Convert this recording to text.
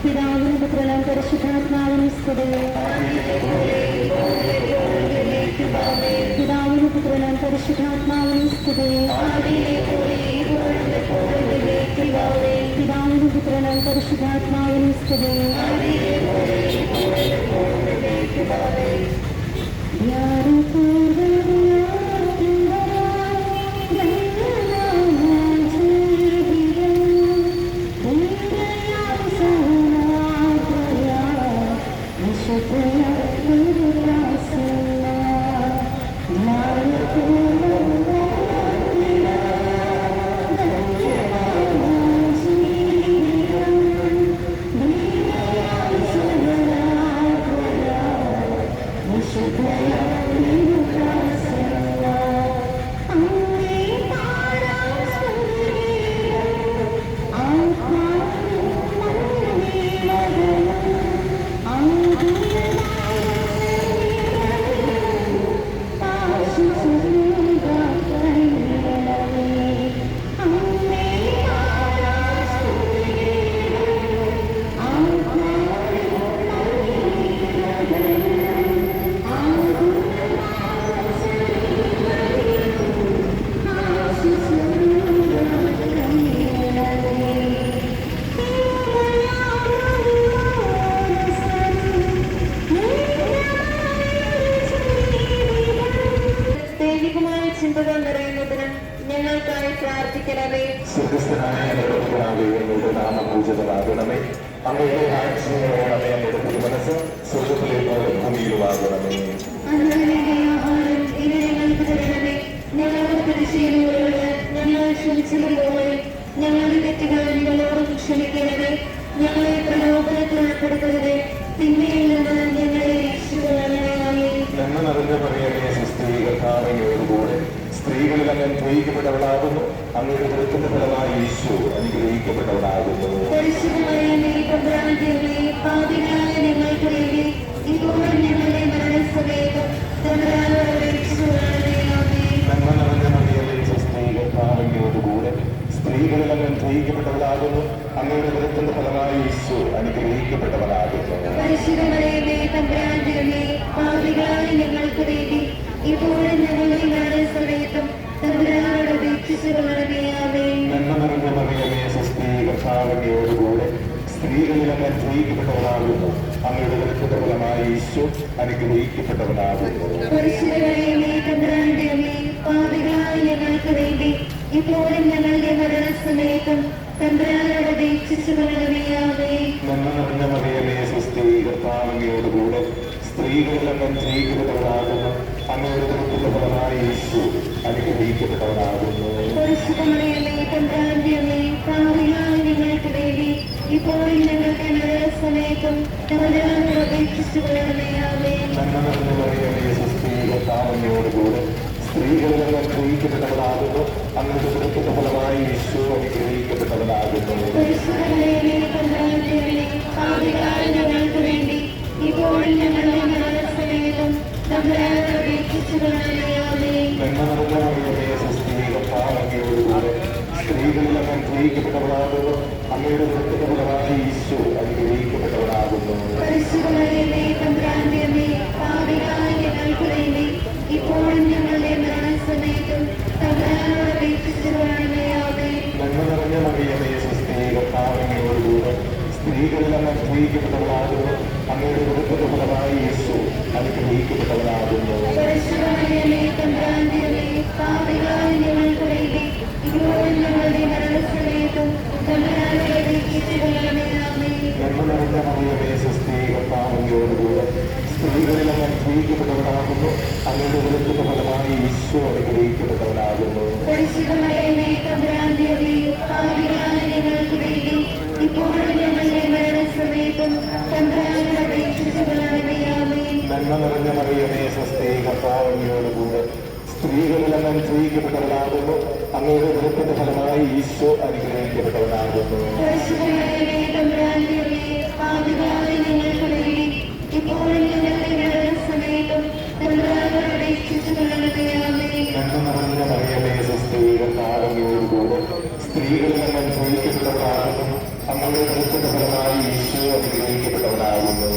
പിതാവിനും പുത്രനും പരിശുദ്ധാത്മാവിനും സ്തുതി പിതാവിനും പുത്രനും പരിശുദ്ധാത്മാവിനും സ്തുതി പിതാവിനും പുത്രനും പരിശുദ്ധാത്മാവിനും സ്തുതി ദൈവികമായ പിതാവേ, അങ്ങയുടെ പൂജിതമാകണമേ അങ്ങയുടെ തിരുമനസ് സ്വർഗത്തിലെ പോലെ ഭൂമിയിലുമാകണമേ ഞങ്ങളുടെ തെറ്റുകൾ ഞങ്ങളോട് ക്ഷമിക്കണമേ. ഞങ്ങളെ പ്രലോഭനത്തിൽ ഉൾപ്പെടുത്തരുത് തിന്മയിൽ നിന്ന് തമ്പുരാനോട് അങ്ങയുടെ ആമേൻ. നന്മ യേശു അനുഗ്രഹിക്കപ്പെട്ടവളാകുന്നു. സ്ത്രീകളോടുകൂടെ സ്ത്രീകളിൽ അങ്ങ് അനുഗ്രഹിക്കപ്പെട്ടവളാകുന്നു. അങ്ങയുടെ ദുരിതത്തിന്റെ ഫലമായി യേശു അനുഗ്രഹിക്കപ്പെട്ടവളാകുന്നു. ഞങ്ങൾക്ക് വേണ്ടി ഇപ്പോഴും ഞങ്ങളുടെ മരണസമയത്തും സ്ത്രീകളിൽ സ്നേഹിക്കപ്പെട്ടവനാകുന്നു അങ്ങയുടെ ദുരിതത്തിന്റെ ഫലമായി ഈശോ അനുഗ്രഹിക്കപ്പെട്ടവനാകുന്നു ഇപ്പോഴും ഞങ്ങളുടെ മരണസമയത്തും തമ്പുരാനോട് അപേക്ഷിച്ചുകൊള്ളണമേ. ആമേൻ. നന്മ മറിയമേ സ്ത്രീകളിൽ അങ്ങ് അനുഗ്രഹിക്കപ്പെട്ടവളാകുന്നു അങ്ങയുടെ ദുരിതത്തിന്റെ ഫലമായി ഈശോ അനുഗ്രഹിക്കപ്പെട്ടവനാകുന്നു പരിശുദ്ധമറിയമേ പാപികളായ മരണസമയത്തും തമ്പുരാനോട് അപേക്ഷിച്ചുകൊള്ളണമേ. ആമേൻ. നന്മ നിറഞ്ഞ മറിയമേ സ്വസ്ത്രീകർത്താവങ്ങയോടുകൂടെ സ്ത്രീകളിൽ അങ്ങ് അനുഗ്രഹിക്കപ്പെട്ടവളാകുന്നു അങ്ങയുടെ ദുരിതത്തിന്റെ ഫലമായി ഈശോ അനുഗ്രഹിക്കപ്പെട്ടവനാകുന്നു അങ്ങ് അനുഗ്രഹിക്കപ്പെട്ടവളാകുന്നു അങ്ങയുടെ ദുരിതത്തിന്റെ ഫലമായി പരിശുദ്ധമറിയമേ തമ്പുരാന്റിയമേ പാപികളായ ഞങ്ങൾക്ക് വേണ്ടി നിറഞ്ഞ മറിയമേ സ്വസ്ത്രീകർത്താവങ്ങയോടുകൂടെ അങ്ങയോടുകൂടെ സ്ത്രീകളിൽ അങ്ങ് അനുഗ്രഹിക്കപ്പെട്ടവനാകുന്നു അങ്ങയുടെ ഉദരത്തിന്റെ ഫലമായി ഈശോ അപേക്ഷിച്ചുകൊള്ളണമേ നന്മ നിറഞ്ഞ മറിയമേ സ്വസ്തി സ്ത്രീകളിലെല്ലാം അനുഗ്രഹിക്കപ്പെട്ടവനാകുന്നു. അങ്ങയുടെ ഉദരത്തിന്റെ ഫലമായി ഈശോ അനുഗ്രഹിക്കപ്പെട്ടവനാകുന്നു നന്മ നിറഞ്ഞ മറിയമേ സ്ത്രീയുടെ താരങ്ങളോടുകൂടെ സ്ത്രീകളിൽ അങ്ങ് അനുഗ്രഹിക്കപ്പെട്ടവനാകുന്നു അങ്ങയുടെ ഫലമായി ഈശോ അനുഗ്രഹിക്കപ്പെട്ടവരാകുന്നു